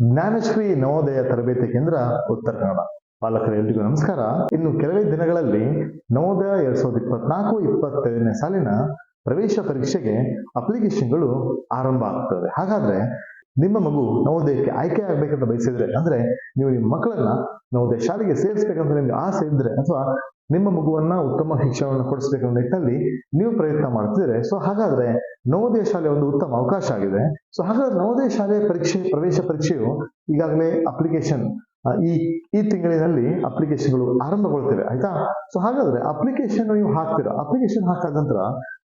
ಜ್ಞಾನಶ್ರೀ ನವೋದಯ ತರಬೇತಿ ಕೇಂದ್ರ ಉತ್ತರ ಕನ್ನಡ. ಪಾಲಕರ, ಎಲ್ರಿಗೂ ನಮಸ್ಕಾರ. ಇನ್ನು ಕೆಲವೇ ದಿನಗಳಲ್ಲಿ ನವೋದಯ ಎರಡ್ ಸಾವಿರದ ಇಪ್ಪತ್ನಾಲ್ಕು, ಇಪ್ಪತ್ತೈದನೇ ಸಾಲಿನ ಪ್ರವೇಶ ಪರೀಕ್ಷೆಗೆ ಅಪ್ಲಿಕೇಶನ್ಗಳು ಆರಂಭ ಆಗ್ತವೆ ಹಾಗಾದ್ರೆ ನಿಮ್ಮ ಮಗು ನವೋದಯಕ್ಕೆ ಆಯ್ಕೆ ಆಗ್ಬೇಕಂತ ಬಯಸಿದ್ರೆ ಅಂದ್ರೆ ನೀವು ನಿಮ್ಮ ಮಕ್ಕಳನ್ನ ನವೋದಯ ಶಾಲೆಗೆ ಸೇರಿಸ್ಬೇಕಂತ ನಿಮ್ಗೆ ಆಸೆ ಇದ್ರೆ ಅಥವಾ ನಿಮ್ಮ ಮಗುವನ್ನ ಉತ್ತಮ ಶಿಕ್ಷಣವನ್ನು ಕೊಡಿಸ್ಬೇಕನ್ನೋ ನಿಟ್ಟಿನಲ್ಲಿ ನೀವು ಪ್ರಯತ್ನ ಮಾಡ್ತಿದ್ರೆ ಸೊ ಹಾಗಾದ್ರೆ ನವೋದಯ ಶಾಲೆ ಒಂದು ಉತ್ತಮ ಅವಕಾಶ ಆಗಿದೆ. ಸೊ ಹಾಗಾದ್ರೆ ನವೋದಯ ಶಾಲೆ ಪರೀಕ್ಷೆ, ಪ್ರವೇಶ ಪರೀಕ್ಷೆಯು ಈಗಾಗಲೇ ಅಪ್ಲಿಕೇಶನ್ ಈ ಈ ತಿಂಗಳಿನಲ್ಲಿ ಅಪ್ಲಿಕೇಶನ್ಗಳು ಆರಂಭಗೊಳ್ತಿವೆ, ಆಯ್ತಾ? ಸೊ ಹಾಗಾದ್ರೆ ಅಪ್ಲಿಕೇಶನ್ ನೀವು ಹಾಕ್ತೀರಾ? ಅಪ್ಲಿಕೇಶನ್ ಹಾಕಾದ ನಂತರ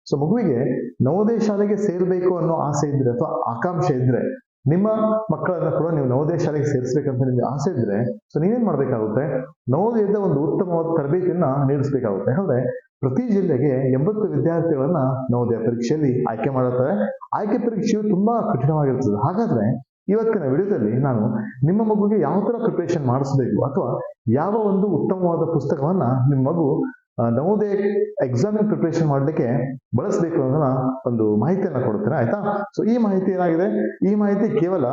ಸೊ ಮಗುವಿಗೆ ನವೋದಯ ಶಾಲೆಗೆ ಸೇರ್ಬೇಕು ಅನ್ನೋ ಆಸೆ ಇದ್ರೆ ಅಥವಾ ಆಕಾಂಕ್ಷೆ ಇದ್ರೆ ನಿಮ್ಮ ಮಕ್ಕಳನ್ನ ಕೂಡ ನೀವು ನವೋದಯ ಶಾಲೆಗೆ ಸೇರಿಸ್ಬೇಕಂತ ನಿಮಗೆ ಆಸೆ ಇದ್ರೆ ಸೊ ನೀವೇನ್ ಮಾಡ್ಬೇಕಾಗುತ್ತೆ? ನವೋದಯದ ಒಂದು ಉತ್ತಮವಾದ ತರಬೇತಿಯನ್ನ ನೀಡಿಸ್ಬೇಕಾಗುತ್ತೆ. ಯಾಕಂದ್ರೆ, ಪ್ರತಿ ಜಿಲ್ಲೆಗೆ ಎಂಬತ್ತು ವಿದ್ಯಾರ್ಥಿಗಳನ್ನ ನವೋದಯ ಪರೀಕ್ಷೆಯಲ್ಲಿ ಆಯ್ಕೆ ಮಾಡುತ್ತಾರೆ ಆಯ್ಕೆ ಪರೀಕ್ಷೆಯು ತುಂಬಾ ಕಠಿಣವಾಗಿರ್ತದೆ. ಹಾಗಾದ್ರೆ, ಇವತ್ತಿನ ವಿಡಿಯೋದಲ್ಲಿ ನಾನು ನಿಮ್ಮ ಮಗುಗೆ ಯಾವ ತರ ಪ್ರಿಪರೇಷನ್ ಮಾಡಿಸ್ಬೇಕು ಅಥವಾ ಯಾವ ಒಂದು ಉತ್ತಮವಾದ ಪುಸ್ತಕವನ್ನ ನಿಮ್ಮ ಮಗು ನವೋದಯ ಎಕ್ಸಾಮ್ ಪ್ರಿಪರೇಷನ್ ಮಾಡಲಿಕ್ಕೆ ಬಳಸಬೇಕು ಅನ್ನೋದನ್ನ ಒಂದು ಮಾಹಿತಿಯನ್ನ ಕೊಡ್ತೇನೆ, ಆಯ್ತಾ? ಸೊ ಈ ಮಾಹಿತಿ ಏನಾಗಿದೆ? ಈ ಮಾಹಿತಿ ಕೇವಲ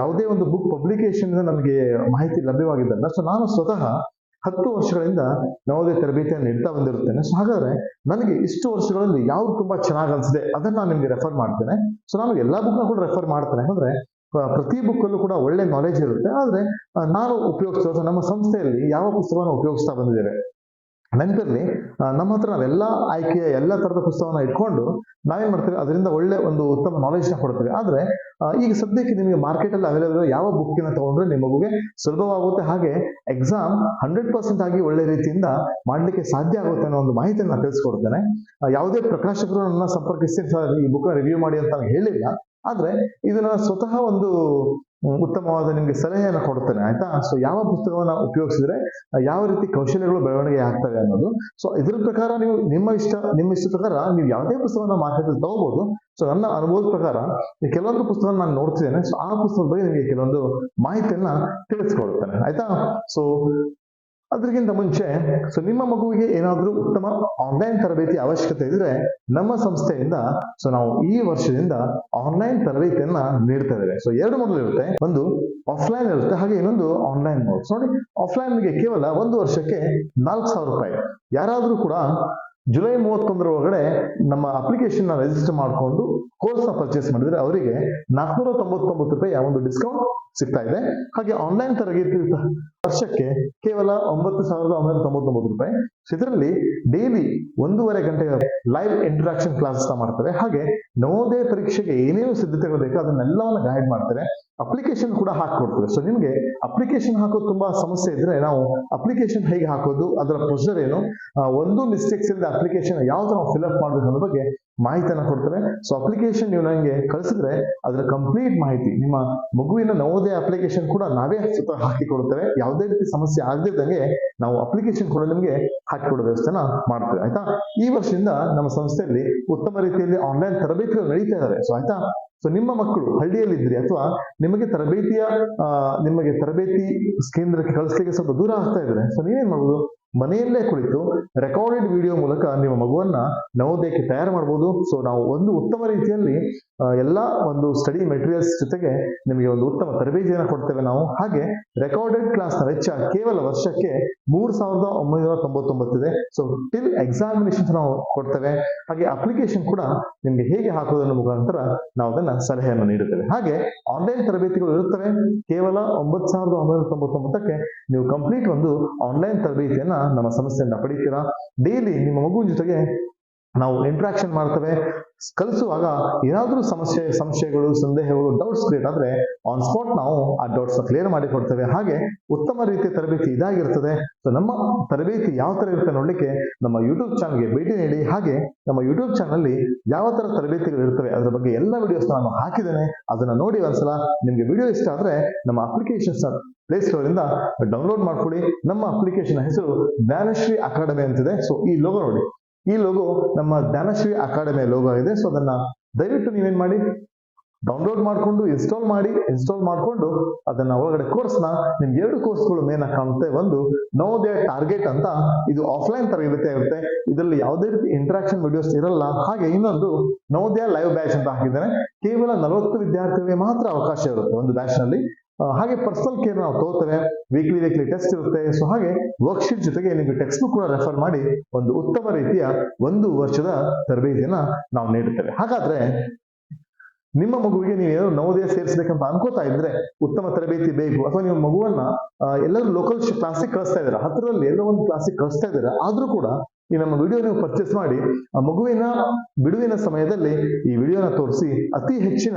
ಯಾವುದೇ ಒಂದು ಬುಕ್ ಪಬ್ಲಿಕೇಶನ್ ನಮಗೆ ಮಾಹಿತಿ ಲಭ್ಯವಾಗಿದ್ದಲ್ಲ. ಸೊ ನಾನು ಸ್ವತಃ ಹತ್ತು ವರ್ಷಗಳಿಂದ ನವೋದಯ ತರಬೇತಿಯನ್ನು ನೀಡ್ತಾ ಬಂದಿರುತ್ತೇನೆ. ಸೊ ಹಾಗಾದ್ರೆ ನನಗೆ ಇಷ್ಟು ವರ್ಷಗಳಲ್ಲಿ ಯಾವ್ದು ತುಂಬಾ ಚೆನ್ನಾಗಿ ಅನಿಸಿದೆ ಅದನ್ನ ನಾನು ನಿಮ್ಗೆ ರೆಫರ್ ಮಾಡ್ತೇನೆ. ಸೊ ನಾನು ಎಲ್ಲಾ ಬುಕ್ನ ಕೂಡ ರೆಫರ್ ಮಾಡ್ತೇನೆ. ಅಂದ್ರೆ ಪ್ರತಿ ಬುಕ್ಕಲ್ಲೂ ಕೂಡ ಒಳ್ಳೆ ನಾಲೆಜ್ ಇರುತ್ತೆ. ಆದ್ರೆ ನಾನು ಉಪಯೋಗಿಸ್ತಾ ನಮ್ಮ ಸಂಸ್ಥೆಯಲ್ಲಿ ಯಾವ ಪುಸ್ತಕವನ್ನು ಉಪಯೋಗಿಸ್ತಾ ಬಂದಿದ್ದೇವೆ? ನೆನಪಿರ್ಲಿ ನಮ್ಮ ಹತ್ರ ನಾವೆಲ್ಲ ಆಯ್ಕೆಯ ಎಲ್ಲ ತರದ ಪುಸ್ತಕವನ್ನ ಇಟ್ಕೊಂಡು ನಾವೇನ್ ಮಾಡ್ತೇವೆ? ಅದರಿಂದ ಒಳ್ಳೆ ಒಂದು ಉತ್ತಮ ನಾಲೆಜ್ನ ಕೊಡ್ತೇವೆ. ಆದ್ರೆ ಈಗ ಸದ್ಯಕ್ಕೆ ನಿಮಗೆ ಮಾರ್ಕೆಟ್ ಅಲ್ಲಿ ಅವೈಲೇಬಲ್ ಯಾವ ಬುಕ್ಕಿನ ತಗೊಂಡ್ರೆ ನಿಮ್ಮ ಸುಲಭವಾಗುತ್ತೆ. ಹಾಗೆ ಎಕ್ಸಾಮ್ ಹಂಡ್ರೆಡ್ ಪರ್ಸೆಂಟ್ ಆಗಿ ಒಳ್ಳೆ ರೀತಿಯಿಂದ ಮಾಡ್ಲಿಕ್ಕೆ ಸಾಧ್ಯ ಆಗುತ್ತೆ ಅನ್ನೋ ಒಂದು ಮಾಹಿತಿಯನ್ನು ನಾನು ತಿಳಿಸ್ಕೊಡ್ತೇನೆ. ಯಾವುದೇ ಪ್ರಕಾಶಕರು ನನ್ನ ಸಂಪರ್ಕಿಸಿ ಈ ಬುಕ್ ರಿವ್ಯೂ ಮಾಡಿ ಅಂತ ಹೇಳಿಲ್ಲ. ಆದ್ರೆ, ಇದನ್ನ ಸ್ವತಃ ಒಂದು ಉತ್ತಮವಾದ ನಿಮಗೆ ಸಲಹೆಯನ್ನು ಕೊಡ್ತೇನೆ, ಆಯ್ತಾ? ಸೊ ಯಾವ ಪುಸ್ತಕವನ್ನು ಉಪಯೋಗಿಸಿದ್ರೆ ಯಾವ ರೀತಿ ಕೌಶಲ್ಯಗಳು ಬೆಳವಣಿಗೆ ಆಗ್ತವೆ ಅನ್ನೋದು. ಸೊ ಇದ್ರ ಪ್ರಕಾರ ನೀವು ನಿಮ್ಮ ಇಷ್ಟ ನಿಮ್ಮ ಇಷ್ಟ ಪ್ರಕಾರ ನೀವು ಯಾವುದೇ ಪುಸ್ತಕವನ್ನು ಮಾರ್ಕೆಟ್ ತಗೋಬಹುದು ಸೊ ನನ್ನ ಅನುಭವದ ಪ್ರಕಾರ ಕೆಲವೊಂದು ಪುಸ್ತಕ ನಾನು ನೋಡ್ತಿದ್ದೇನೆ. ಸೊ ಆ ಪುಸ್ತಕದ ಬಗ್ಗೆ ನಿಮಗೆ ಕೆಲವೊಂದು ಮಾಹಿತಿಯನ್ನ ತಿಳಿಸ್ಕೊಡ್ತೇನೆ ಆಯ್ತಾ? ಸೊ ಅದಕ್ಕಿಂತ ಮುಂಚೆ ಸೊ ನಿಮ್ಮ ಮಗುವಿಗೆ ಏನಾದರೂ ಉತ್ತಮ ಆನ್ಲೈನ್ ತರಬೇತಿ ಅವಶ್ಯಕತೆ ಇದ್ರೆ ನಮ್ಮ ಸಂಸ್ಥೆಯಿಂದ ಸೊ ನಾವು ಈ ವರ್ಷದಿಂದ ಆನ್ಲೈನ್ ತರಬೇತಿಯನ್ನ ನೀಡ್ತಾ ಇದ್ದೇವೆ. ಸೊ ಎರಡು ಮೊದಲು ಇರುತ್ತೆ. ಒಂದು ಆಫ್ಲೈನ್ ಇರುತ್ತೆ, ಹಾಗೆ ಇನ್ನೊಂದು ಆನ್ಲೈನ್ ಮೋಡ್ ನೋಡಿ ಆಫ್ಲೈನ್ಗೆ ಕೇವಲ ಒಂದು ವರ್ಷಕ್ಕೆ ನಾಲ್ಕು ಸಾವಿರ ರೂಪಾಯಿ. ಯಾರಾದರೂ ಕೂಡ ಜುಲೈ ಮೂವತ್ತೊಂದರ ಒಳಗಡೆ ನಮ್ಮ ಅಪ್ಲಿಕೇಶನ್ನ ರಿಜಿಸ್ಟರ್ ಮಾಡಿಕೊಂಡು ಕೋರ್ಸ್ನ ಪರ್ಚೇಸ್ ಮಾಡಿದ್ರೆ ಅವರಿಗೆ ನಾಲ್ಕುನೂರ ತೊಂಬತ್ತೊಂಬತ್ತು ರೂಪಾಯಿ ಒಂದು ಡಿಸ್ಕೌಂಟ್ ಸಿಗ್ತಾ ಇದೆ. ಹಾಗೆ ಆನ್ಲೈನ್ ತರಗತಿ ವರ್ಷಕ್ಕೆ ಕೇವಲ ಒಂಬತ್ತು ಸಾವಿರದ ಒಂಬೈನೂರ ತೊಂಬತ್ತೊಂಬತ್ತು ರೂಪಾಯಿ. ಇದರಲ್ಲಿ ಡೈಲಿ ಒಂದೂವರೆ ಗಂಟೆಯ ಲೈವ್ ಇಂಟ್ರಾಕ್ಷನ್ ಕ್ಲಾಸ್ ಮಾಡ್ತಾರೆ. ಹಾಗೆ ನವೋದಯ ಪರೀಕ್ಷೆಗೆ ಏನೇನು ಸಿದ್ಧತೆಗಳು ಬೇಕು ಅದನ್ನೆಲ್ಲವನ್ನ ಗೈಡ್ ಮಾಡ್ತಾರೆ. ಅಪ್ಲಿಕೇಶನ್ ಕೂಡ ಹಾಕೊಡ್ತಾರೆ ಸೊ ನಿಮ್ಗೆ ಅಪ್ಲಿಕೇಶನ್ ಹಾಕೋದು ತುಂಬಾ ಸಮಸ್ಯೆ ಇದ್ರೆ ನಾವು ಅಪ್ಲಿಕೇಶನ್ ಹೇಗೆ ಹಾಕೋದು, ಅದರ ಪ್ರೊಸೀಜರ್ ಏನು ಒಂದು ಮಿಸ್ಟೇಕ್ಸ್ ಇಲ್ಲದೆ ಅಪ್ಲಿಕೇಶನ್ ಯಾವ್ದು ನಾವು ಫಿಲ್ಅಪ್ ಮಾಡಬೇಕು ಅನ್ನೋ ಬಗ್ಗೆ ಮಾಹಿತಿಯನ್ನ ಕೊಡ್ತಾರೆ. ಸೊ ಅಪ್ಲಿಕೇಶನ್ ನೀವು ನನಗೆ ಕಳಿಸಿದ್ರೆ ಅದರ ಕಂಪ್ಲೀಟ್ ಮಾಹಿತಿ, ನಿಮ್ಮ ಮಗುವಿನ ನವೋದಯ ಅಪ್ಲಿಕೇಶನ್ ಕೂಡ ನಾವೇ ಸ್ವತಃ ಹಾಕಿ ಕೊಡುತ್ತೇವೆ ಯಾವುದೇ ರೀತಿ ಸಮಸ್ಯೆ ಆಗದಿದ್ದಂಗೆ ನಾವು ಅಪ್ಲಿಕೇಶನ್ ಕೂಡ ನಿಮಗೆ ಹಾಕಿಕೊಡೋ ವ್ಯವಸ್ಥೆನ ಮಾಡ್ತೇವೆ, ಆಯ್ತಾ? ಈ ವರ್ಷದಿಂದ ನಮ್ಮ ಸಂಸ್ಥೆಯಲ್ಲಿ ಉತ್ತಮ ರೀತಿಯಲ್ಲಿ ಆನ್ಲೈನ್ ತರಬೇತಿಗಳು ನಡೀತಾ ಇದ್ದಾರೆ ಸೊ ಆಯ್ತಾ? ಸೊ ನಿಮ್ಮ ಮಕ್ಕಳು ಹಳ್ಳಿಯಲ್ಲಿ ಇದ್ರಿ ಅಥವಾ ನಿಮಗೆ ತರಬೇತಿಯ ನಿಮಗೆ ತರಬೇತಿ ಕೇಂದ್ರಕ್ಕೆ ಕಳಿಸ್ಲಿಕ್ಕೆ ಸ್ವಲ್ಪ ದೂರ ಆಗ್ತಾ ಇದ್ರೆ ಸೊ ನೀವೇನ್ ಮಾಡ್ಬೋದು? ಮನೆಯಲ್ಲೇ ಕುಳಿತು ರೆಕಾರ್ಡೆಡ್ ವಿಡಿಯೋ ಮೂಲಕ ನಿಮ್ಮ ಮಗುವನ್ನ ನವೋದಯಕ್ಕೆ ತಯಾರು ಮಾಡಬಹುದು ಸೊ ನಾವು ಒಂದು ಉತ್ತಮ ರೀತಿಯಲ್ಲಿ ಎಲ್ಲ ಒಂದು ಸ್ಟಡಿ ಮೆಟೀರಿಯಲ್ಸ್ ಜೊತೆಗೆ ನಿಮಗೆ ಒಂದು ಉತ್ತಮ ತರಬೇತಿಯನ್ನು ಕೊಡ್ತೇವೆ ನಾವು. ಹಾಗೆ ರೆಕಾರ್ಡೆಡ್ ಕ್ಲಾಸ್ನ ವೆಚ್ಚ ಕೇವಲ ವರ್ಷಕ್ಕೆ ಮೂರ್ ಸಾವಿರದ ಒಂಬೈನೂರ ತೊಂಬತ್ತೊಂಬತ್ತಿದೆ ಸೊ ಟಿಲ್ ಎಕ್ಸಾಮಿನೇಷನ್ಸ್ ನಾವು ಕೊಡ್ತೇವೆ. ಹಾಗೆ ಅಪ್ಲಿಕೇಶನ್ ಕೂಡ ನಿಮ್ಗೆ ಹೇಗೆ ಹಾಕೋದನ್ನು ಮುಖಾಂತರ ನಾವು ಅದನ್ನ ಸಲಹೆಯನ್ನು ನೀಡುತ್ತೇವೆ. ಹಾಗೆ ಆನ್ಲೈನ್ ತರಬೇತಿಗಳು ಇರುತ್ತವೆ. ಕೇವಲ ಒಂಬತ್ತು ಸಾವಿರದ ಒಂಬೈನೂರ ತೊಂಬತ್ತೊಂಬತ್ತಕ್ಕೆ ನೀವು ಕಂಪ್ಲೀಟ್ ಒಂದು ಆನ್ಲೈನ್ ತರಬೇತಿಯನ್ನ ನಮ್ಮ ಸಂಸ್ಥೆಯಿಂದ ಪಡೀತೀರಾ? ಡೈಲಿ ನಿಮ್ಮ ಮಗುವಿನ ಜೊತೆಗೆ ನಾವು ಇಂಟ್ರಾಕ್ಷನ್ ಮಾಡ್ತೇವೆ. ಕಲಿಸುವಾಗ ಏನಾದರೂ ಸಮಸ್ಯೆ, ಸಂಶಯಗಳು, ಸಂದೇಹಗಳು ಡೌಟ್ಸ್ ಕ್ರಿಯೇಟ್ ಆದ್ರೆ ಆನ್ ಸ್ಪಾಟ್ ನಾವು ಆ ಡೌಟ್ಸ್ ಕ್ಲಿಯರ್ ಮಾಡಿ ಕೊಡ್ತೇವೆ. ಹಾಗೆ ಉತ್ತಮ ರೀತಿಯ ತರಬೇತಿ ಇದಾಗಿರ್ತದೆ. ಸೊ ನಮ್ಮ ತರಬೇತಿ ಯಾವ ತರ ಇರುತ್ತೆ ನೋಡ್ಲಿಕ್ಕೆ ನಮ್ಮ ಯೂಟ್ಯೂಬ್ ಚಾನಲ್ಗೆ ಭೇಟಿ ನೀಡಿ. ಹಾಗೆ ನಮ್ಮ ಯೂಟ್ಯೂಬ್ ಚಾನಲ್ ಯಾವ ತರ ತರಬೇತಿಗಳು ಇರ್ತವೆ ಅದರ ಬಗ್ಗೆ ಎಲ್ಲ ವಿಡಿಯೋಸ್ ನಾನು ಹಾಕಿದ್ದೇನೆ. ಅದನ್ನ ನೋಡಿ ಒಂದ್ಸಲ ನಿಮ್ಗೆ ವಿಡಿಯೋ ಇಷ್ಟ ಆದ್ರೆ ನಮ್ಮ ಅಪ್ಲಿಕೇಶನ್ಸ್ ಪ್ಲೇ ಇಂದ ಡೌನ್ಲೋಡ್ ಮಾಡ್ಕೊಳ್ಳಿ. ನಮ್ಮ ಅಪ್ಲಿಕೇಶನ್ ಹೆಸರು ಜ್ಞಾನಶ್ರೀ ಅಕಾಡೆಮಿ ಅಂತಿದೆ. ಸೊ ಈ ಲೋಗೋ ನೋಡಿ. ಈ ಲೋಗೋ ನಮ್ಮ ಜ್ಞಾನಶ್ರೀ ಅಕಾಡೆಮಿ ಲೋಗೋ ಆಗಿದೆ. ಸೊ ಅದನ್ನ ದಯವಿಟ್ಟು ನೀವೇನ್ ಮಾಡಿ ಡೌನ್ಲೋಡ್ ಮಾಡಿಕೊಂಡು ಇನ್ಸ್ಟಾಲ್ ಮಾಡಿ ಇನ್ಸ್ಟಾಲ್ ಮಾಡಿಕೊಂಡು ಅದನ್ನ ಒಳಗಡೆ ಕೋರ್ಸ್ನ ನಿಮ್ಗೆ ಎರಡು ಕೋರ್ಸ್ಗಳು ಮೇನ್ ಕಾಣುತ್ತೆ. ಒಂದು ದೇ ಟಾರ್ಗೆಟ್ ಅಂತ, ಇದು ಆಫ್ಲೈನ್ ತರ ಇರುತ್ತೆ ಇರುತ್ತೆ. ಇದರಲ್ಲಿ ಯಾವುದೇ ರೀತಿ ಇಂಟ್ರಾಕ್ಷನ್ ವಿಡಿಯೋಸ್ ಇರಲ್ಲ. ಹಾಗೆ ಇನ್ನೊಂದು ನವೋದಯ ಲೈವ್ ಬ್ಯಾಚ್ ಅಂತ ಹಾಕಿದ್ದಾರೆ. ಕೇವಲ ನಲವತ್ತು ವಿದ್ಯಾರ್ಥಿಗಳಿಗೆ ಮಾತ್ರ ಅವಕಾಶ ಇರುತ್ತೆ ಒಂದು ಬ್ಯಾಚ್ನಲ್ಲಿ. ಹಾಗೆ ಪರ್ಸನಲ್ ಕೇರ್ ನಾವು ತಗೋತೇವೆ ವೀಕ್ಲಿ ವೀಕ್ಲಿ ಟೆಸ್ಟ್ ಇರುತ್ತೆ. ಸೊ ಹಾಗೆ ವರ್ಕ್ಶೀಟ್ ಜೊತೆಗೆ ನಿಮಗೆ ಟೆಕ್ಸ್ಟ್ ಬುಕ್ ಕೂಡ ರೆಫರ್ ಮಾಡಿ ಒಂದು ಉತ್ತಮ ರೀತಿಯ ಒಂದು ವರ್ಷದ ತರಬೇತಿಯನ್ನ ನಾವು ನೀಡುತ್ತೇವೆ. ಹಾಗಾದ್ರೆ ನಿಮ್ಮ ಮಗುವಿಗೆ ನೀವು ಏನೋ ನವೋದಯ ಸೇರಿಸಬೇಕಂತ ಅನ್ಕೋತಾ ಇದ್ರೆ ಉತ್ತಮ ತರಬೇತಿ ಬೇಕು. ಅಥವಾ ನಿಮ್ಮ ಮಗುವನ್ನ ಎಲ್ಲರೂ ಲೋಕಲ್ ಕ್ಲಾಸಿಗೆ ಕಳಿಸ್ತಾ ಇದ್ದೀರಾ. ಹತ್ತಿರದಲ್ಲಿ ಎಲ್ಲೋ ಒಂದು ಕ್ಲಾಸಿಗೆ ಕಳಿಸ್ತಾ ಇದ್ದೀರಾ. ಆದ್ರೂ ಕೂಡ ಈ ನಮ್ಮ ವಿಡಿಯೋ ನೀವು ಪರ್ಚೇಸ್ ಮಾಡಿ, ಆ ಮಗುವಿನ ಬಿಡುವಿನ ಸಮಯದಲ್ಲಿ ಈ ವಿಡಿಯೋನ ತೋರಿಸಿ ಅತಿ ಹೆಚ್ಚಿನ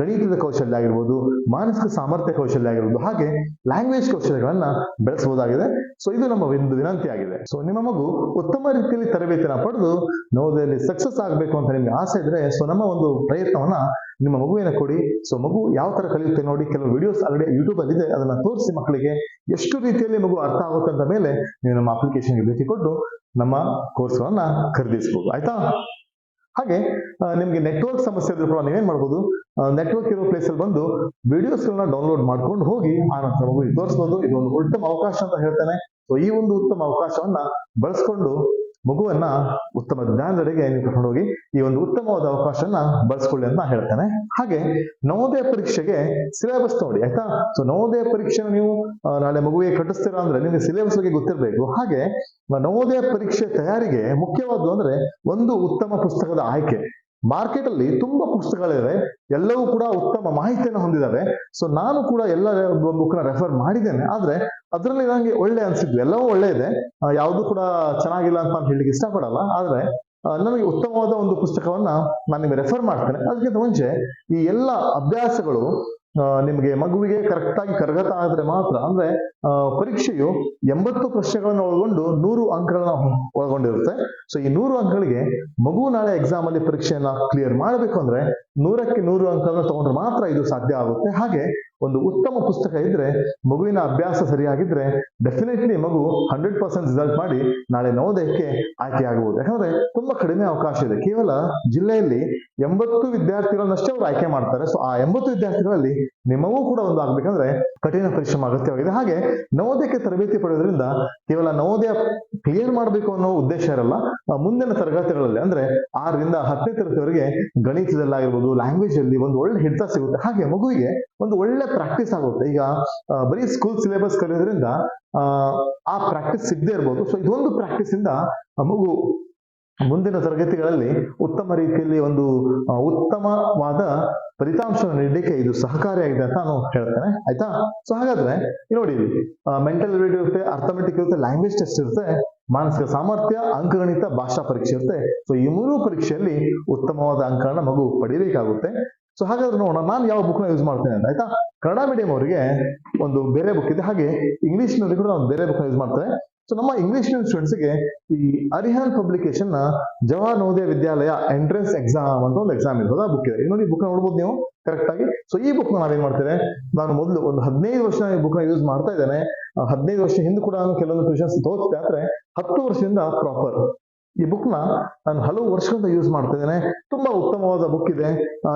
ಗಣಿತದ ಕೌಶಲ್ಯ ಆಗಿರ್ಬೋದು, ಮಾನಸಿಕ ಸಾಮರ್ಥ್ಯ ಕೌಶಲ್ಯ ಆಗಿರ್ಬೋದು, ಹಾಗೆ ಲ್ಯಾಂಗ್ವೇಜ್ ಕೌಶಲ್ಯಗಳನ್ನ ಬೆಳೆಸಬಹುದಾಗಿದೆ. ಸೊ ಇದು ನಮ್ಮ ಒಂದು ವಿನಂತಿ ಆಗಿದೆ. ಸೊ ನಿಮ್ಮ ಮಗು ಉತ್ತಮ ರೀತಿಯಲ್ಲಿ ತರಬೇತಿನ ಪಡೆದು ನವೋದಯದಲ್ಲಿ ಸಕ್ಸಸ್ ಆಗಬೇಕು ಅಂತ ನಿಮ್ಗೆ ಆಸೆ ಇದ್ರೆ ಸೊ ನಮ್ಮ ಒಂದು ಪ್ರಯತ್ನವನ್ನ ನಿಮ್ಮ ಮಗುವಿನ ಕೊಡಿ. ಸೊ ಮಗು ಯಾವ ತರ ಕಲಿಯುತ್ತೆ ನೋಡಿ, ಕೆಲವು ವಿಡಿಯೋಸ್ ಆಲ್ರೆಡಿ ಯೂಟ್ಯೂಬ್ ಅಲ್ಲಿ ಇದೆ, ಅದನ್ನ ತೋರಿಸಿ ಮಕ್ಕಳಿಗೆ ಎಷ್ಟು ರೀತಿಯಲ್ಲಿ ಮಗು ಅರ್ಥ ಆಗುತ್ತೆ ಅಂತ ಮೇಲೆ ನೀವು ನಮ್ಮ ಅಪ್ಲಿಕೇಶನ್ಗೆ ಭೇಟಿ ಕೊಟ್ಟು ನಮ್ಮ ಕೋರ್ಸ್ಗಳನ್ನ ಖರೀದಿಸಬಹುದು, ಆಯ್ತಾ? ಹಾಗೆ ನಿಮ್ಗೆ ನೆಟ್ವರ್ಕ್ ಸಮಸ್ಯೆ ಇದ್ರೂ ಕೂಡ ನೀವೇನ್ ಮಾಡ್ಬೋದು ನೆಟ್ವರ್ಕ್ ಇರೋ ಪ್ಲೇಸ್ ಅಲ್ಲಿ ಬಂದು ವಿಡಿಯೋಸ್ಗಳನ್ನ ಡೌನ್ಲೋಡ್ ಮಾಡ್ಕೊಂಡು ಹೋಗಿ ಆ ನಂತರ ತೋರಿಸ್ಬೋದು. ಇದೊಂದು ಉತ್ತಮ ಅವಕಾಶ ಅಂತ ಹೇಳ್ತೇನೆ. ಸೊ ಈ ಒಂದು ಉತ್ತಮ ಅವಕಾಶವನ್ನ ಬಳಸ್ಕೊಂಡು ಮಗುವನ್ನ ಉತ್ತಮ ಜ್ಞಾನದಡೆಗೆ ನೀವು ಕರ್ಕೊಂಡು ಹೋಗಿ ಈ ಒಂದು ಉತ್ತಮವಾದ ಅವಕಾಶವನ್ನ ಬಳಸ್ಕೊಳ್ಳಿ ಅಂತ ಹೇಳ್ತಾನೆ. ಹಾಗೆ ನವೋದಯ ಪರೀಕ್ಷೆಗೆ ಸಿಲೆಬಸ್ ನೋಡಿ, ಆಯ್ತಾ? ಸೊ ನವೋದಯ ಪರೀಕ್ಷೆ ನೀವು ನಾಳೆ ಮಗುವಿಗೆ ಕಟ್ಟಿಸ್ತೀರಾ ಅಂದ್ರೆ ನಿಮಗೆ ಸಿಲೆಬಸ್ ಬಗ್ಗೆ ಗೊತ್ತಿರಬೇಕು. ಹಾಗೆ ನವೋದಯ ಪರೀಕ್ಷೆ ತಯಾರಿಗೆ ಮುಖ್ಯವಾದ್ದು ಅಂದ್ರೆ ಒಂದು ಉತ್ತಮ ಪುಸ್ತಕದ ಆಯ್ಕೆ. ಮಾರ್ಕೆಟ್ ಅಲ್ಲಿ ತುಂಬಾ ಪುಸ್ತಕಗಳಿವೆ. ಎಲ್ಲವೂ ಕೂಡ ಉತ್ತಮ ಮಾಹಿತಿಯನ್ನು ಹೊಂದಿದಾವೆ. ಸೊ ನಾನು ಕೂಡ ಎಲ್ಲ ಬುಕ್ನ ರೆಫರ್ ಮಾಡಿದ್ದೇನೆ. ಆದ್ರೆ ಅದರಲ್ಲಿ ನನಗೆ ಒಳ್ಳೆ ಅನ್ಸಿದ್ವಿ. ಎಲ್ಲವೂ ಒಳ್ಳೆ ಇದೆ ಯಾವುದು ಕೂಡ ಚೆನ್ನಾಗಿಲ್ಲ ಅಂತ ನಾನು ಹೇಳಿಕ್ಕೆ ಇಷ್ಟಪಡಲ್ಲ. ಆದ್ರೆ ನನಗೆ ಉತ್ತಮವಾದ ಒಂದು ಪುಸ್ತಕವನ್ನ ನಾನು ನಿಮಗೆ ರೆಫರ್ ಮಾಡ್ತೇನೆ. ಅದಕ್ಕಿಂತ ಮುಂಚೆ ಈ ಎಲ್ಲ ಅಭ್ಯಾಸಗಳು ನಿಮಗೆ ಮಗುವಿಗೆ ಕರೆಕ್ಟ್ ಆಗಿ ಕರಗತ ಆದ್ರೆ ಮಾತ್ರ ಅಂದ್ರೆ ಪರೀಕ್ಷೆಯು ಎಂಬತ್ತು ಪ್ರಶ್ನೆಗಳನ್ನು ಒಳಗೊಂಡು ನೂರು ಅಂಕಗಳನ್ನ ಒಳಗೊಂಡಿರುತ್ತೆ. ಸೊ ಈ ನೂರು ಅಂಕಗಳಿಗೆ ಮಗು ನಾಳೆ ಎಕ್ಸಾಮ್ ಅಲ್ಲಿ ಪರೀಕ್ಷೆಯನ್ನ ಕ್ಲಿಯರ್ ಮಾಡಬೇಕು ಅಂದ್ರೆ ನೂರಕ್ಕೆ ನೂರು ಅಂಕಗಳನ್ನ ತಗೊಂಡ್ರೆ ಮಾತ್ರ ಇದು ಸಾಧ್ಯ ಆಗುತ್ತೆ. ಹಾಗೆ ಒಂದು ಉತ್ತಮ ಪುಸ್ತಕ ಇದ್ರೆ, ಮಗುವಿನ ಅಭ್ಯಾಸ ಸರಿಯಾಗಿದ್ರೆ ಡೆಫಿನೆಟ್ಲಿ ಮಗು ಹಂಡ್ರೆಡ್ ಪರ್ಸೆಂಟ್ ರಿಸಲ್ಟ್ ಮಾಡಿ ನಾಳೆ ನವೋದಯಕ್ಕೆ ಆಯ್ಕೆ ಆಗಬಹುದು ಯಾಕಂದ್ರೆ ತುಂಬಾ ಕಡಿಮೆ ಅವಕಾಶ ಇದೆ. ಕೇವಲ ಜಿಲ್ಲೆಯಲ್ಲಿ ಎಂಬತ್ತು ವಿದ್ಯಾರ್ಥಿಗಳನ್ನಷ್ಟೇ ಅವರು ಆಯ್ಕೆ ಮಾಡ್ತಾರೆ. ಸೊ ಆ ಎಂಬತ್ತು ವಿದ್ಯಾರ್ಥಿಗಳಲ್ಲಿ ನಿಮಗೂ ಕೂಡ ಒಂದು ಆಗ್ಬೇಕಂದ್ರೆ ಕಠಿಣ ಪರಿಶ್ರಮ ಅಗತ್ಯವಾಗಿದೆ. ಹಾಗೆ ನವೋದಯಕ್ಕೆ ತರಬೇತಿ ಪಡೆಯೋದ್ರಿಂದ ಕೇವಲ ನವೋದಯ ಕ್ಲಿಯರ್ ಮಾಡಬೇಕು ಅನ್ನೋ ಉದ್ದೇಶ ಇರಲ್ಲ. ಮುಂದಿನ ತರಗತಿಗಳಲ್ಲಿ ಅಂದ್ರೆ ಆರರಿಂದ ಹತ್ತನೇ ತರಗತಿವರೆಗೆ ಗಣಿತದಲ್ಲಾಗಿರ್ಬೋದು ಲ್ಯಾಂಗ್ವೇಜ್ ಅಲ್ಲಿ ಒಂದು ಒಳ್ಳೆ ಹಿಡಿತ ಸಿಗುತ್ತೆ. ಹಾಗೆ ಮಗುವಿಗೆ ಒಂದು ಒಳ್ಳೆ ಪ್ರಾಕ್ಟೀಸ್ ಆಗುತ್ತೆ. ಈಗ ಬರೀ ಸ್ಕೂಲ್ ಸಿಲೆಬಸ್ ಕಲಿಯೋದ್ರಿಂದ, ಆ ಪ್ರಾಕ್ಟೀಸ್ ಸಿಗದೆ ಇರ್ಬೋದು. ಸೊ ಇದೊಂದು ಪ್ರಾಕ್ಟೀಸ್ ಇಂದ ಮಗು ಮುಂದಿನ ತರಗತಿಗಳಲ್ಲಿ ಉತ್ತಮ ರೀತಿಯಲ್ಲಿ ಒಂದು ಉತ್ತಮವಾದ ಫಲಿತಾಂಶವನ್ನು ನೀಡಲಿಕ್ಕೆ ಇದು ಸಹಕಾರಿಯಾಗಿದೆ ಅಂತ ನಾನು ಹೇಳ್ತೇನೆ. ಆಯ್ತಾ? ಸೊ ಹಾಗಾದ್ರೆ ನೋಡಿ ಮೆಂಟಲ್ ಎಬಿಲಿಟಿ ಇರುತ್ತೆ ಅರ್ಥಮೆಟಿಕ್ ಇರುತ್ತೆ ಲ್ಯಾಂಗ್ವೇಜ್ ಟೆಸ್ಟ್ ಇರುತ್ತೆ, ಮಾನಸಿಕ ಸಾಮರ್ಥ್ಯ, ಅಂಕಗಣಿತ, ಭಾಷಾ ಪರೀಕ್ಷೆ ಇರುತ್ತೆ. ಸೊ ಈ ಮೂರು ಪರೀಕ್ಷೆಯಲ್ಲಿ ಉತ್ತಮವಾದ ಅಂಕಗಳನ್ನ ಮಗು ಪಡಿಬೇಕಾಗುತ್ತೆ. ಸೊ ಹಾಗಾದ್ರೆ ನೋಡೋಣ, ನಾನು ಯಾವ ಬುಕ್ನ ಯೂಸ್ ಮಾಡ್ತೇನೆ ಅಂತ, ಆಯ್ತಾ? ಕನ್ನಡ ಮೀಡಿಯಂ ಅವರಿಗೆ ಒಂದು ಬೇರೆ ಬುಕ್ ಇದೆ. ಹಾಗೆ ಇಂಗ್ಲಿಷ್ನಲ್ಲಿ ಕೂಡ ಒಂದು ಬೇರೆ ಬುಕ್ನ ಯೂಸ್ ಮಾಡ್ತೇನೆ ಸೊ ನಮ್ಮ ಇಂಗ್ಲಿಷ್ ಸ್ಟೂಡೆಂಟ್ಸ್ಗೆ ಈ ಅರಿಹಾನ್ ಪಬ್ಲಿಕೇಶನ್ನ ಜವಾಹರ್ ನವೋದಯ ವಿದ್ಯಾಲಯ ಎಂಟ್ರೆನ್ಸ್ ಎಕ್ಸಾಮ್ ಅಂತ ಒಂದು ಎಕ್ಸಾಮ್ ಇರ್ಬೋದು, ಆ ಬುಕ್ ಇದೆ. ಈ ಬುಕ್ ನೋಡ್ಬೋದು ನೀವು ಕರೆಕ್ಟ್ ಆಗಿ. ಸೊ ಈ ಬುಕ್ ನಾವೇನ್ ಮಾಡ್ತೇವೆ? ನಾನು ಮೊದಲು ಒಂದು ಹದಿನೈದು ವರ್ಷ ಈ ಬುಕ್ನ ಯೂಸ್ ಮಾಡ್ತಾ ಇದ್ದೇನೆ. ಹದಿನೈದು ವರ್ಷ ಹಿಂದೆ ಕೂಡ ಕೆಲವೊಂದು ಟ್ಯೂಷನ್ಸ್ ತೋರಿಸಿದೆ, ಆದ್ರೆ ಹತ್ತು ವರ್ಷದಿಂದ ಪ್ರಾಪರ್ ಈ ಬುಕ್ ನಾನು ಹಲವು ವರ್ಷಗಳಿಂದ ಯೂಸ್ ಮಾಡ್ತಾ ಇದ್ದೇನೆ. ತುಂಬಾ ಉತ್ತಮವಾದ ಬುಕ್ ಇದೆ.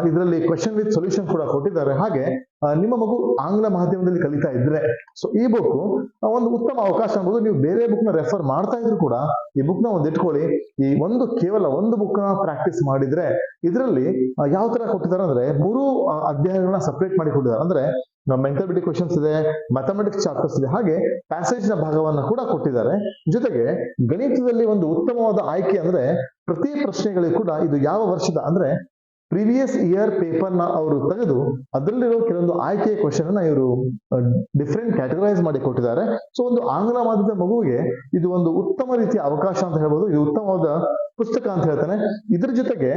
ಇದರಲ್ಲಿ ಕ್ವೆಶನ್ ವಿತ್ ಸೊಲ್ಯೂಷನ್ ಕೂಡ ಕೊಟ್ಟಿದ್ದಾರೆ. ಹಾಗೆ ನಿಮ್ಮ ಮಗು ಆಂಗ್ಲ ಮಾಧ್ಯಮದಲ್ಲಿ ಕಲಿತಾ ಇದ್ರೆ ಸೊ ಈ ಬುಕ್ ಒಂದು ಉತ್ತಮ ಅವಕಾಶ ಅನ್ಬೋದು ನೀವು ಬೇರೆ ಬುಕ್ನ ರೆಫರ್ ಮಾಡ್ತಾ ಇದ್ರು ಕೂಡ ಈ ಬುಕ್ನ ಒಂದು ಇಟ್ಕೊಳ್ಳಿ. ಈ ಒಂದು ಕೇವಲ ಒಂದು ಬುಕ್ನ ಪ್ರಾಕ್ಟೀಸ್ ಮಾಡಿದ್ರೆ, ಇದರಲ್ಲಿ ಯಾವ ತರ ಕೊಟ್ಟಿದ್ದಾರೆ ಅಂದ್ರೆ, ಮೂರು ಅಧ್ಯಾಯಗಳನ್ನ ಸಪ್ರೇಟ್ ಮಾಡಿ ಕೊಟ್ಟಿದ್ದಾರೆ. ಅಂದ್ರೆ ಮೆಂಟಬಿಲಿಟಿ ಕ್ವಶನ್ಸ್ ಇದೆ ಮ್ಯಾಥಮೆಟಿಕ್ಸ್ ಚಾಪ್ಟರ್ಸ್ ಇದೆ, ಹಾಗೆ ಪ್ಯಾಸೇಜ್ನ ಭಾಗವನ್ನ ಕೂಡ ಕೊಟ್ಟಿದ್ದಾರೆ. ಜೊತೆಗೆ ಗಣಿತದಲ್ಲಿ ಒಂದು ಉತ್ತಮವಾದ ಆಯ್ಕೆ ಅಂದ್ರೆ ಪ್ರತಿ ಪ್ರಶ್ನೆಗಳಿಗೂ ಕೂಡ ಇದು ಯಾವ ವರ್ಷದ ಅಂದ್ರೆ ಪ್ರೀವಿಯಸ್ ಇಯರ್ ಪೇಪರ್ನ ಅವರು ತೆಗೆದು ಅದರಲ್ಲಿರೋ ಕೆಲವೊಂದು ಆಯ್ಕೆಯ ಕ್ವಶನ್ ಅನ್ನ ಇವರು ಡಿಫ್ರೆಂಟ್ ಕ್ಯಾಟಗರೈಸ್ ಮಾಡಿ ಕೊಟ್ಟಿದ್ದಾರೆ. ಸೊ ಒಂದು ಆಂಗ್ಲ ಮಾಧ್ಯಮದ ಮಗುವಿಗೆ ಇದು ಒಂದು ಉತ್ತಮ ರೀತಿಯ ಅವಕಾಶ ಅಂತ ಹೇಳ್ಬೋದು. ಇದು ಉತ್ತಮವಾದ ಪುಸ್ತಕ ಅಂತ ಹೇಳ್ತಾನೆ. ಇದ್ರ ಜೊತೆಗೆ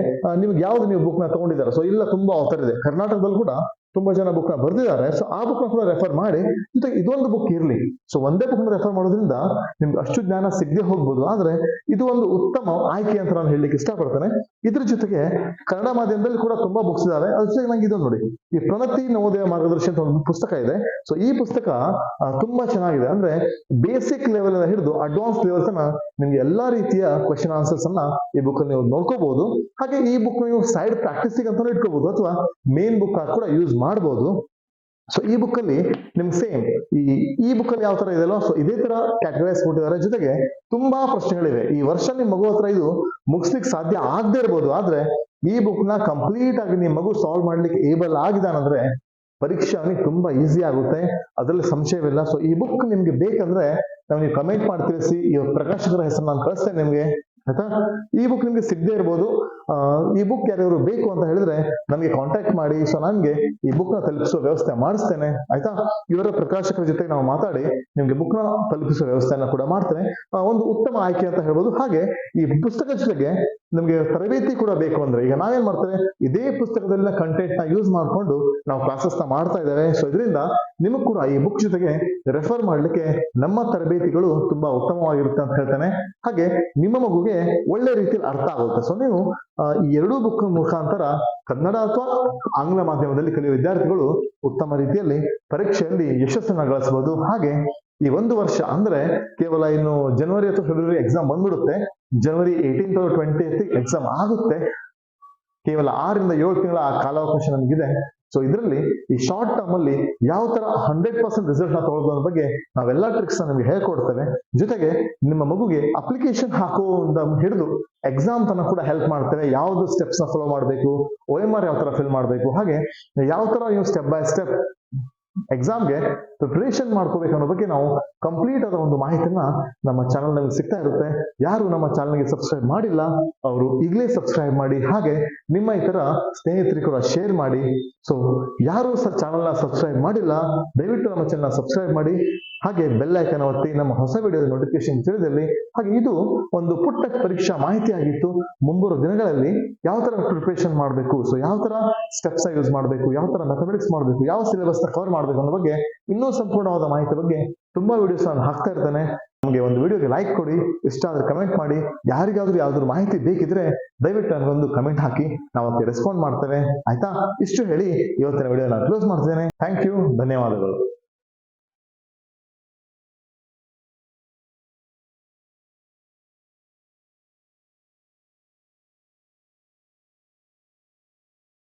ನಿಮ್ಗೆ ಯಾವ್ದು ನೀವು ಬುಕ್ನ ತಗೊಂಡಿದ್ದಾರೆ? ಸೊ ಇಲ್ಲ, ತುಂಬಾ ಆಫರ್ ಇದೆ. ಕರ್ನಾಟಕದಲ್ಲಿ ಕೂಡ ತುಂಬಾ ಜನ ಬುಕ್ನ ಬರೆದಿದ್ದಾರೆ. ಸೊ ಆ ಬುಕ್ ಕೂಡ ರೆಫರ್ ಮಾಡಿ, ಜೊತೆಗೆ ಇದೊಂದು ಬುಕ್ ಇರ್ಲಿ. ಸೊ ಒಂದೇ ಬುಕ್ ರೆಫರ್ ಮಾಡೋದ್ರಿಂದ ನಿಮ್ಗೆ ಅಷ್ಟು ಜ್ಞಾನ ಸಿಗದೆ ಹೋಗ್ಬೋದು. ಆದ್ರೆ, ಇದು ಒಂದು ಉತ್ತಮ ಆಯ್ಕೆ ಅಂತ ನಾನು ಹೇಳಲಿಕ್ಕೆ ಇಷ್ಟಪಡ್ತೇನೆ. ಇದ್ರ ಜೊತೆಗೆ ಕನ್ನಡ ಮಾಧ್ಯಮದಲ್ಲಿ ಕೂಡ ತುಂಬಾ ಬುಕ್ಸ್ ಇದಾವೆ. ಅದ್ರ ಜೊತೆಗೆ ನಂಗೆ ಇದೊಂದು ನೋಡಿ. ಈ ಪ್ರಣತಿ ನವೋದಯ ಮಾರ್ಗದರ್ಶಿ ಅಂತ ಒಂದು ಪುಸ್ತಕ ಇದೆ. ಸೊ ಈ ಪುಸ್ತಕ ತುಂಬಾ ಚೆನ್ನಾಗಿದೆ. ಅಂದ್ರೆ ಬೇಸಿಕ್ ಲೆವೆಲ್ ಹಿಡಿದು ಅಡ್ವಾನ್ಸ್ ಲೆವೆಲ್ ತನ ನಿಮ್ಗೆ ಎಲ್ಲಾ ರೀತಿಯ ಕ್ವಶನ್ ಆನ್ಸರ್ಸ್ ಅನ್ನ ಈ ಬುಕ್ ನೀವು ನೋಡ್ಕೋಬಹುದು ಹಾಗೆ ಈ ಬುಕ್ ನೀವು ಸೈಡ್ ಪ್ರಾಕ್ಟೀಸ್ ಅಂತ ಇಟ್ಕೋಬಹುದು ಅಥವಾ ಮೇನ್ ಬುಕ್ ಕೂಡ ಯೂಸ್ ಮಾಡಬಹುದು ಸೊ ಈ ಬುಕ್ ಅಲ್ಲಿ ನಿಮ್ಗೆ ಸೇಮ್ ಈ ಈ ಬುಕ್ ಅಲ್ಲಿ ಯಾವ ತರ ಇದೆಯಲ್ಲ ಸೊ ಇದೇ ತರ ಕ್ಯಾಟಗರೈಸ್ ಕೊಟ್ಟಿದ್ದಾರೆ. ಜೊತೆಗೆ ತುಂಬಾ ಪ್ರಶ್ನೆಗಳಿವೆ. ಈ ವರ್ಷ ನಿಮ್ ಮಗು ಹತ್ರ ಇದು ಮುಗಿಸ್ಲಿಕ್ಕೆ ಸಾಧ್ಯ ಆಗದೆ ಇರ್ಬೋದು. ಆದ್ರೆ ಈ ಬುಕ್ನ ಕಂಪ್ಲೀಟ್ ಆಗಿ ನಿಮ್ ಮಗು ಸಾಲ್ವ್ ಮಾಡ್ಲಿಕ್ಕೆ ಏಬಲ್ ಆಗಿದಾನಂದ್ರೆ ಪರೀಕ್ಷೆ ಅವನಿಗೆ ತುಂಬಾ ಈಸಿ ಆಗುತ್ತೆ. ಅದರಲ್ಲಿ ಸಂಶಯವಿಲ್ಲ. ಸೊ ಈ ಬುಕ್ ನಿಮ್ಗೆ ಬೇಕಂದ್ರೆ ನೀವು ಕಮೆಂಟ್ ಮಾಡಿ ತಿಳಿಸಿ. ಈ ಪ್ರಕಾಶಕರ ಹೆಸರು ನಾನು ಕಳಿಸ್ತೇನೆ ನಿಮ್ಗೆ. ಆಯ್ತಾ? ಈ ಬುಕ್ ನಿಮ್ಗೆ ಸಿಗದೆ ಇರ್ಬೋದು. ಈ ಬುಕ್ ಯಾರ್ಯಾರು ಬೇಕು ಅಂತ ಹೇಳಿದ್ರೆ ನಮಗೆ ಕಾಂಟ್ಯಾಕ್ಟ್ ಮಾಡಿ. ಸೊ ನನಗೆ ಈ ಬುಕ್ನ ತಲುಪಿಸುವ ವ್ಯವಸ್ಥೆ ಮಾಡಿಸ್ತೇನೆ. ಆಯ್ತಾ? ಇವರ ಪ್ರಕಾಶಕರ ಜೊತೆ ನಾವು ಮಾತಾಡಿ ನಿಮ್ಗೆ ಬುಕ್ನ ತಲುಪಿಸುವ ವ್ಯವಸ್ಥೆಯನ್ನ ಕೂಡ ಮಾಡ್ತೇನೆ. ಒಂದು ಉತ್ತಮ ಆಯ್ಕೆ ಅಂತ ಹೇಳ್ಬೋದು. ಹಾಗೆ ಈ ಪುಸ್ತಕ ಜೊತೆಗೆ ನಮ್ಗೆ ತರಬೇತಿ ಕೂಡ ಬೇಕು ಅಂದ್ರೆ ಈಗ ನಾವೇನ್ ಮಾಡ್ತೇವೆ? ಇದೇ ಪುಸ್ತಕದಲ್ಲಿನ ಕಂಟೆಂಟ್ನ ಯೂಸ್ ಮಾಡ್ಕೊಂಡು ನಾವು ಕ್ಲಾಸಸ್ ಮಾಡ್ತಾ ಇದ್ದೇವೆ. ಸೊ ಇದರಿಂದ ನಿಮಗ್ ಕೂಡ ಈ ಬುಕ್ ಜೊತೆಗೆ ರೆಫರ್ ಮಾಡ್ಲಿಕ್ಕೆ ನಮ್ಮ ತರಬೇತಿಗಳು ತುಂಬಾ ಉತ್ತಮವಾಗಿರುತ್ತೆ ಅಂತ ಹೇಳ್ತೇನೆ. ಹಾಗೆ ನಿಮ್ಮ ಮಗುಗೆ ಒಳ್ಳೆ ರೀತಿಯಲ್ಲಿ ಅರ್ಥ ಆಗುತ್ತೆ. ಸೊ ನೀವು ಈ ಎರಡೂ ಬುಕ್ ಮುಖಾಂತರ ಕನ್ನಡ ಅಥವಾ ಆಂಗ್ಲ ಮಾಧ್ಯಮದಲ್ಲಿ ಕಲಿಯುವ ವಿದ್ಯಾರ್ಥಿಗಳು ಉತ್ತಮ ರೀತಿಯಲ್ಲಿ ಪರೀಕ್ಷೆಯಲ್ಲಿ ಯಶಸ್ಸನ್ನ ಗಳಿಸಬಹುದು. ಹಾಗೆ ಈ ಒಂದು ವರ್ಷ ಅಂದ್ರೆ ಕೇವಲ ಇನ್ನು ಜನವರಿ ಅಥವಾ ಫೆಬ್ರವರಿ ಎಕ್ಸಾಮ್ ಬಂದ್ಬಿಡುತ್ತೆ. ಜನವರಿ ಏಯ್ಟೀನ್ತ್ ಟ್ವೆಂಟಿ ಎಕ್ಸಾಮ್ ಆಗುತ್ತೆ. ಕೇವಲ ಆರರಿಂದ ಏಳು ತಿಂಗಳ ಆ ಕಾಲಾವಕಾಶ ನಮಗಿದೆ. ಸೊ ಇದರಲ್ಲಿ ಈ ಶಾರ್ಟ್ ಟರ್ಮ್ ಅಲ್ಲಿ ಯಾವ ತರ ಹಂಡ್ರೆಡ್ ಪರ್ಸೆಂಟ್ ರಿಸಲ್ಟ್ನ ತಗೊಳ್ಳೋದ್ರ ಬಗ್ಗೆ ನಾವೆಲ್ಲ ಟ್ರಿಕ್ಸ್ ನಿಮಗೆ ಹೇಳ್ಕೊಡ್ತೇವೆ. ಜೊತೆಗೆ ನಿಮ್ಮ ಮಗುಗೆ ಅಪ್ಲಿಕೇಶನ್ ಹಾಕುವಂತ ಹಿಡಿದು ಎಕ್ಸಾಮ್ ತನಕ ಕೂಡ ಹೆಲ್ಪ್ ಮಾಡ್ತೇವೆ. ಯಾವ್ದು ಸ್ಟೆಪ್ಸ್ನ ಫಾಲೋ ಮಾಡಬೇಕು ಓ ಎಂ ಆರ್ ಯಾವ ತರ ಫಿಲ್ ಮಾಡಬೇಕು, ಹಾಗೆ ಯಾವ ತರ ನೀವು ಸ್ಟೆಪ್ ಬೈ ಸ್ಟೆಪ್ ಎಕ್ಸಾಮ್ಗೆ ಪ್ರಿಪರೇಷನ್ ಮಾಡ್ಕೋಬೇಕು ಅನ್ನೋ ಬಗ್ಗೆ ನಾವು ಕಂಪ್ಲೀಟ್ ಆದ ಒಂದು ಮಾಹಿತಿನ ನಮ್ಮ ಚಾನಲ್ ನಮಗೆ ಸಿಗ್ತಾ ಇರುತ್ತೆ. ಯಾರು ನಮ್ಮ ಚಾನಲ್ಗೆ ಸಬ್ಸ್ಕ್ರೈಬ್ ಮಾಡಿಲ್ಲ, ಅವರು ಈಗಲೇ ಸಬ್ಸ್ಕ್ರೈಬ್ ಮಾಡಿ, ಹಾಗೆ ನಿಮ್ಮ ಇತರ ಸ್ನೇಹಿತರಿಗೆ ಕೂಡ ಶೇರ್ ಮಾಡಿ. ಸೊ ಯಾರು ಚಾನಲ್ನ ಸಬ್ಸ್ಕ್ರೈಬ್ ಮಾಡಿಲ್ಲ, ದಯವಿಟ್ಟು ನಮ್ಮ ಚಾನಲ್ ಸಬ್ಸ್ಕ್ರೈಬ್ ಮಾಡಿ. ಹಾಗೆ ಬೆಲ್ ಐಕನ್ ಒತ್ತಿ ನಮ್ಮ ಹೊಸ ವಿಡಿಯೋದ ನೋಟಿಫಿಕೇಶನ್ ತಿಳಿದಲ್ಲಿ, ಹಾಗೆ ಇದು ಒಂದು ಪುಟ್ಟ ಪರೀಕ್ಷಾ ಮಾಹಿತಿ ಆಗಿತ್ತು ಮುಂಬರುವ ದಿನಗಳಲ್ಲಿ ಯಾವ ತರ ಪ್ರಿಪರೇಷನ್ ಮಾಡಬೇಕು ಸೊ ಯಾವ ತರ ಸ್ಟೆಪ್ಸ್ ಯೂಸ್ ಮಾಡಬೇಕು, ಯಾವ ತರ ಮೆಥಮೆಟಿಕ್ಸ್ ಮಾಡಬೇಕು, ಯಾವ ಸಿಲೆಬಸ್ ಕವರ್ ಮಾಡಬೇಕು ಅನ್ನೋ ಬಗ್ಗೆ ಇನ್ನೂ ಸಂಪೂರ್ಣವಾದ ಮಾಹಿತಿ ಬಗ್ಗೆ ತುಂಬಾ ವಿಡಿಯೋಸ್ ನಾನು ಹಾಕ್ತಾ ಇರ್ತೇನೆ. ನಮಗೆ ಒಂದು ವಿಡಿಯೋಗೆ ಲೈಕ್ ಕೊಡಿ, ಇಷ್ಟ ಆದ್ರೆ ಕಮೆಂಟ್ ಮಾಡಿ. ಯಾರಿಗಾದ್ರೂ ಯಾವ್ದಾದ್ರು ಮಾಹಿತಿ ಬೇಕಿದ್ರೆ ದಯವಿಟ್ಟು ನನಗೊಂದು ಕಮೆಂಟ್ ಹಾಕಿ. ನಾವು ಅದಕ್ಕೆ ರೆಸ್ಪಾಂಡ್ ಮಾಡ್ತೇವೆ. ಆಯ್ತಾ? ಇಷ್ಟು ಹೇಳಿ ಇವತ್ತಿನ ವಿಡಿಯೋ ನಾನು ಕ್ಲೋಸ್ ಮಾಡ್ತೇನೆ. ಥ್ಯಾಂಕ್ ಯು ಧನ್ಯವಾದಗಳು.